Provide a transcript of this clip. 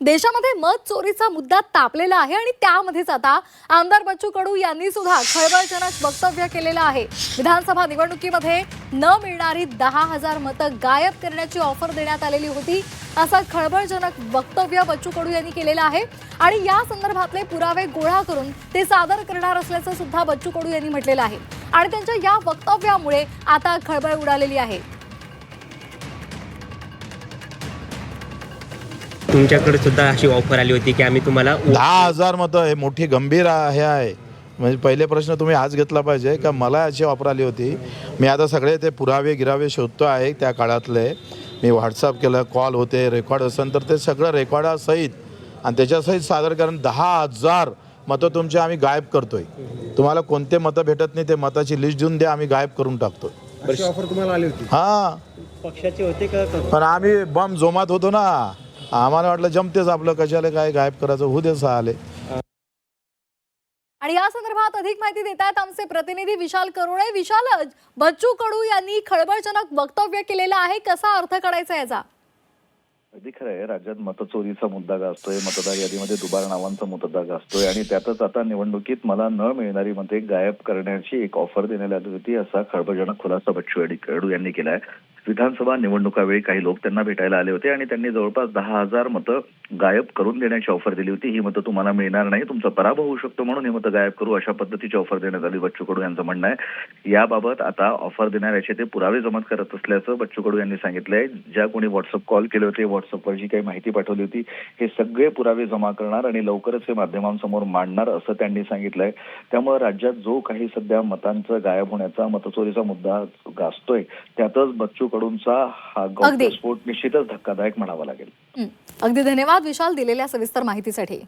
देशामध्ये मत चोरीचा मुद्दा तापलेला आहे आणि त्यामध्येच आता आमदार बच्चू कडू यांनी सुद्धा खळबळजनक वक्तव्य केलेलं आहे. विधानसभा निवडणुकीमध्ये न मिळणारी दहा हजार मतं गायब करण्याची ऑफर देण्यात आलेली होती. असं खळबळजनक वक्तव्य बच्चू कडू यांनी केलेलं आहे. आणि या संदर्भातले पुरावे गोळा करून ते सादर करणार असल्याचं सुद्धा बच्चू कडू यांनी म्हटलेलं आहे. आणि त्यांच्या या वक्तव्यामुळे आता खळबळ उडालेली आहे. तुमच्याकडे सुद्धा अशी ऑफर आली होती की आम्ही तुम्हाला दहा हजार मतं हे मोठी गंभीर हे आहे. म्हणजे पहिले प्रश्न तुम्ही आज घेतला पाहिजे का मला अशी ऑफर आली होती. मी आता सगळे ते पुरावे गिरावे शोधतो आहे त्या काळातले. मी व्हॉट्सअप केलं कॉल होते रेकॉर्ड असेल तर ते सगळं रेकॉर्डासहित आणि त्याच्यासहित सादरीकरण दहा हजार मतं तुमचे आम्ही गायब करतोय. तुम्हाला कोणते मतं भेटत नाही ते मताची लिस्ट देऊन द्या आम्ही गायब करून टाकतो अशी ऑफर तुम्हाला आली होती. हां. पक्षाचे होते का? पण आम्ही बम जोमात होतो ना. आम्हाला वाटलं जमतेच आपलं कशाला काय गायब करायचं होऊ दे आले आणि या संदर्भात अधिक माहिती देत आहेत आमचे प्रतिनिधी विशाल करुणे. विशाल बच्चू कडू यांनी खळबळजनक वक्तव्य केलेलं आहे. कसा अर्थ काढायचा याचा? अगदी खरं आहे. राज्यात मतचोरीचा मुद्दा गाजतोय मतदार यादीमध्ये दुबार नावांचा मुद्दा गाजतोय आणि त्यातच आता निवडणुकीत मला न मिळणारी मते गायब करण्याची एक ऑफर देण्यात आली होती असा खळबळजनक खुलासा बच्चू कडू यांनी केलाय. विधानसभा निवडणुकावेळी काही लोक त्यांना भेटायला आले होते आणि त्यांनी जवळपास दहा हजार मतं गायब करून देण्याची ऑफर दिली होती. ही मतं तुम्हाला मिळणार नाही. तुमचा पराभव होऊ शकतो म्हणून ही मतं गायब करू अशा पद्धतीची ऑफर देण्यात आली. बच्चू कडू यांचं म्हणणं आहे. याबाबत आता ऑफर देणाऱ्याचे ते पुरावे जमा करत असल्याचं बच्चू कडू यांनी सांगितलंय. ज्या कोणी व्हॉट्सअप कॉल केले होते व्हॉट्सअपवर जी काही माहिती पाठवली होती हे सगळे पुरावे जमा करणार आणि लवकरच हे माध्यमांसमोर मांडणार असं त्यांनी सांगितलंय. त्यामुळे राज्यात जो काही सध्या मतांचं गायब होण्याचा मतचोरीचा मुद्दा गाजतोय त्यातच बच्चू कडूंचा हा. गौप्यस्फोट निश्चितच धक्कादायक म्हणावा लागेल. अगदी धन्यवाद विशाल दिलेल्या सविस्तर माहितीसाठी